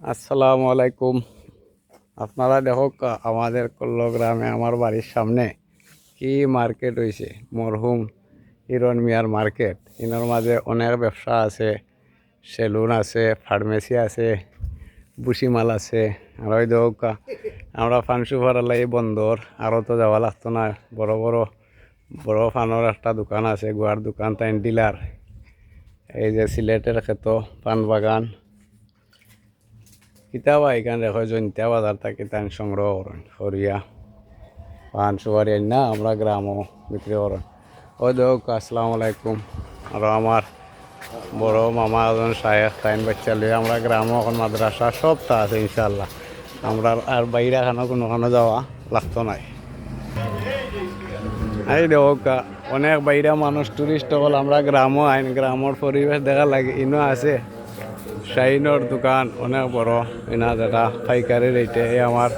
আসসালামু আলাইকুম। আপনারা দেখো আমাদের কল্ল গ্রামে, আমার বাড়ির সামনে কি মার্কেট হয়েছে মরহুম হিরণ মিয়ার মার্কেট। ইনার মাঝে অনেক ব্যবসা আছে, সেলুন আছে, ফার্মেসি আছে বুসিমাল আছে। আর ওই দেখো আমরা ফানসু ফারালাই বন্দর, আরও তো যাওয়া লাগতো না। বড় বড় বড় ফানোর একটা দোকান আছে গুয়ার দোকান তাই ডিলার। এই যে সিলেটের ক্ষেত পান বাগান কিতাবা এখানে রেখে জৈন্তা বাজার থেকে তান সংগ্রহ করেন সরিয়া পান সুপারি না আমরা গ্রামও বিক্রি করেন ও দেখ আসসালামু আলাইকুম আর আমার বড় মামা এজন শায়েখ তাইন বাচ্চা লিয়ে আমরা গ্রামও এখন মাদ্রাসা সব তা আছে ইনশাল্লাহ আমরা আর বাইরে খানো কোনোখানে যাওয়া লাগতো নাই এই দেখ অনেক বাইরে মানুষ টুরিস্ট হল আমরা গ্রামও আইন গ্রামের পরিবেশ দেখা লাগে ইনো আছে শাহিনোর দোকান, অনেক বড়। এনা যেটা পাইকারি রেটে এই আমার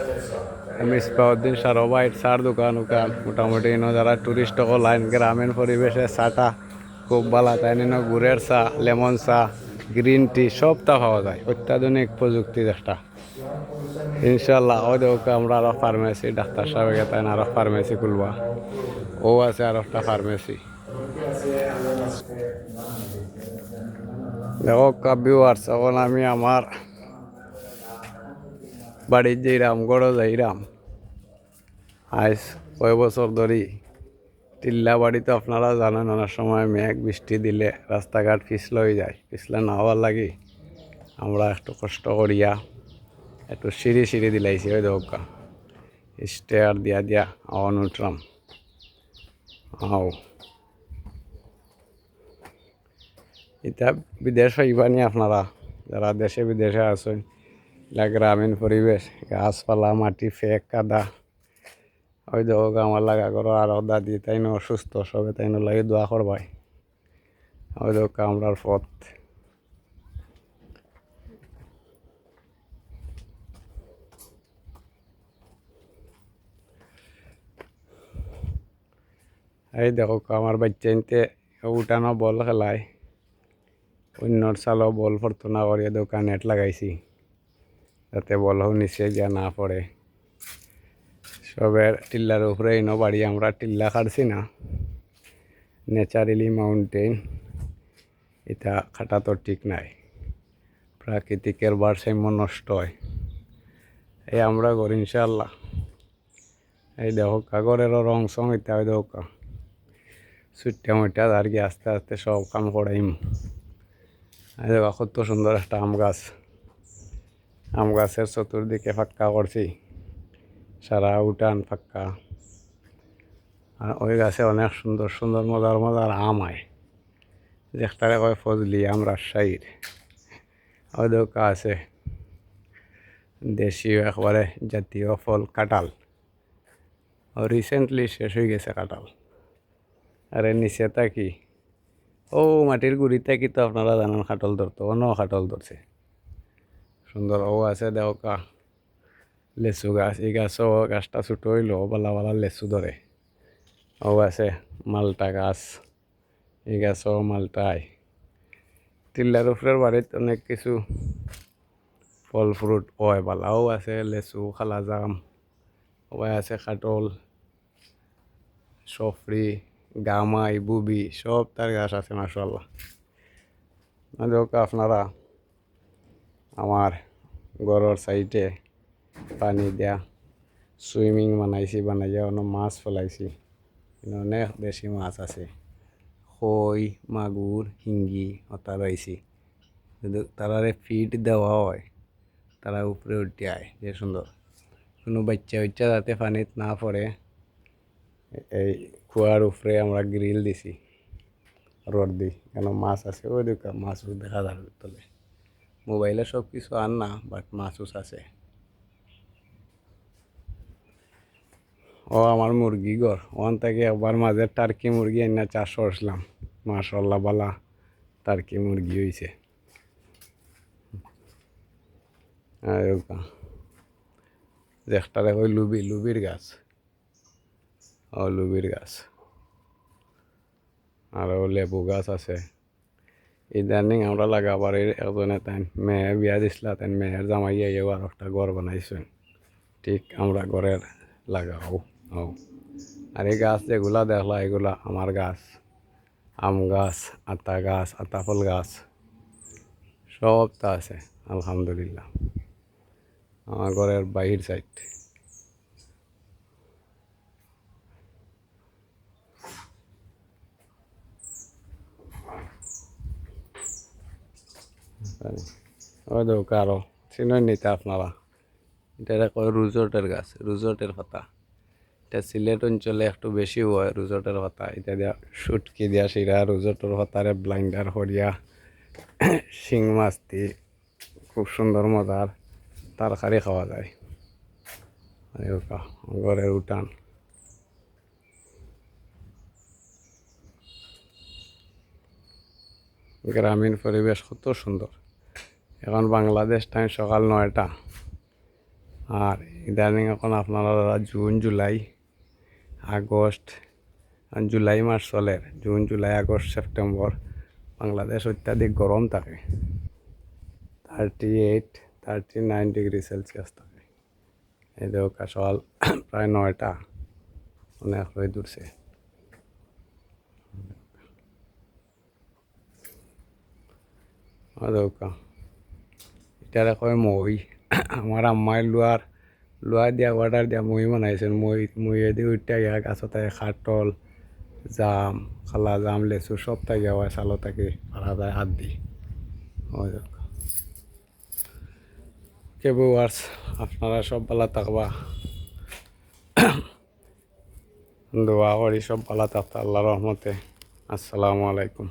মিসবাউদ্দিন সারবাইট সার দোকান উকান মোটামুটি ইনো যারা টুরিস্ট হল আইন গ্রামীণ পরিবেশে চাটা খুব ভালো তাই নিন গুড়ের চা, লেমন চা গ্রিন টি সব তা পাওয়া যায়। অত্যাধুনিক প্রযুক্তি একটা। ইনশাল্লাহ ও দেখ আমরা আরও ফার্মেসি ডাক্তার সাহেব তাই আরও ফার্মেসি খুলবা। ও আছে আর একটা ফার্মেসি দেখো ভিউয়ার্স এখন আমি আমার বাড়ির যাইরাম, গড় যাইরাম, আজ কয় বছর ধরি টিল্লা বাড়িতে আপনারা জানেন, অনেক সময় মেঘ বৃষ্টি দিলে রাস্তাঘাট পিছল হয়ে যায়, পিছলে না হওয়ার লাগে আমরা একটু কষ্ট করিয়া একটু সিঁড়ি সিঁড়ি দিলাইছি, ওই দোকা স্টেয়ার দিয়া দিয়া আওয়ান উঠলাম। আও। এটা বিদেশ হইবানি আপনারা, যারা দেশে বিদেশে আছেন এটা গ্রামীণ পরিবেশ, গাছপালা, মাটি, ফেক, কাদা, ওই দেখো আমার লাগা করো আর দাদি, তাই না অসুস্থ, সবে তাই না লাগে দোয়া করবাই। ওই দেখো কামড়ার পথ। এই দেখো, আমার বাচ্চা উঠানো বল খেলায়। অন্যর চালও বল পড়তো না করিয়া দোকান নেট লাগাইছি। যাতে বলও নিচে গিয়া না পড়ে সবের টিল্লার উপরে ইনো বাড়ি আমরা টিল্লা কাটছি না। ন্যাচারালি মাউন্টেন এটা খাটা তো ঠিক নাই। প্রাকৃতিকের ভারসাম্য নষ্ট হয়। এই আমরা করি ইনশাল্লাহ এই দেখো কাগরেরও রং সং ওই দেখো। সুট্টা মুট্টা আর কি আস্তে আস্তে সব কাম করাইম। দেখো কত সুন্দর একটা আম গাছ। আম গাছের চতুর্দিকে ফাক্কা করছি। সারা উঠান ফাক্কা আর ওই গাছে অনেক সুন্দর সুন্দর, মজার মজার আম হয়। যেটারে কয় ফজলি আম রাজশাহীর। ওই দোকা আছে। দেশীয় একবারে জাতীয় ফল কাঁঠাল। রিসেন্টলি শেষ হয়ে গেছে কাঁঠাল। আর নিচে কি? ও, মাটির গুড়িতে কি তো আপনারা জানেন খাটল ধরতো, অন্য খাটল ধরছে। সুন্দর, ও আছে দেওকা লেচু গাছ, এই গাছও গাছটা ছোটো হইল বালা বালা লেচু ধরে। ও আছে মালটা গাছ, এই গাছও মালটায়। টিল্লার উপরের বাড়িত অনেক কিছু ফল ফ্রুট হয় বালাও আছে লেচু খালা জাম ওই আছে কাটল সফরি। গামাই, বুবি, সব তার গাছ আছে মাসাল্লাহ দেখো আপনারা আমার ঘরের সাইডে পানি দেয়া সুইমিং বানাইছি, বানাইয়া অনেক মাছ ফেলাইছি। অনেক বেশি মাছ আছে। কই মাগুর, হিঙ্গি ওটা রয়েছি। যদি তারারে ফিট দেওয়া হয়, তারা উপরে উঠে আয়, যে সুন্দর। কোনো বাচ্চা বাচ্চা যাতে পানিত না পড়ে এই কুয়ার উপরে আমরা গ্রিল দিছি, রড দিই কেন মাছ আছে, ওই দিকে মাছ দেখা যাবে তলে মোবাইলে সব কিছু আন না বাট মাছ মাছুস আছে। ও আমার মুরগি ঘর ওখান থেকে একবার মাঝে টার্কি মুরগি এনে চাষ করছিলাম। মাশাল্লাহ বালা, টার্কি মুরগি হয়েছে একটা দেখো লুবি, লুবির গাছ। লুবির গাছ। আরও লেবু গাছ আছে। ইদানিং আমরা লাগাবার একজনে তাই মেয়ের বিয়া দিছিলা তাই মেয়ের জামাই আইয়াও আর একটা ঘর বানাইছেন। ঠিক আমরা ঘরের লাগাও ও। আর এই গাছ যেগুলা দেখলা, এগুলা আমার গাছ। আম গাছ, আতা গাছ, আতা ফল গাছ। সব তা আছে, আলহামদুলিল্লাহ। আমার ঘরের বাহির সাইড ওই দেখো আরও চিনেন নিতে আপনারা। এটা কয় রুজটের গাছ রুজটের পাতা। এটা সিলেট অঞ্চলে একটু বেশি হয় রুজটের পাতা। এটা দিয়া শুটকি দিয়া শিরা রুজটের পাতারে ব্লাইন্ডার হরিয়া শিং মাছ দিয়ে খুব সুন্দর মজার তরকারি খাওয়া যায়। ঘরের উঠান। গ্রামীণ পরিবেশ কত সুন্দর এখন বাংলাদেশ টাইম সকাল নয়টা। আর ইদানিং এখন আপনারা জুন, জুলাই, আগস্ট জুলাই মাস চলে। June, July, August, September, Bangladesh অত্যাধিক গরম থাকে। Thirty eight thirty nine degree Celsius থাকে। এই দেখা সকাল প্রায় নয়টা। অনেক হয়ে দূরছে দেখা এটারে কয় মই আমার আম্মাই লোয়ার লোয়া দিয়া অর্ডার দিয়া মই বানাইছেন মই মই দিয়ে উঠতে গিয়া গাছত খাটল জাম, খালা জাম, লেচু সব থাকিয়া হয় চালো থাকি পারা যায় হাত দি। কেবু কেবুয়ার্স আপনারা সব ভালো থাকবা। দোয়া করি সব ভালো থাকতে আল্লাহ রহমতে আসসালামু আলাইকুম।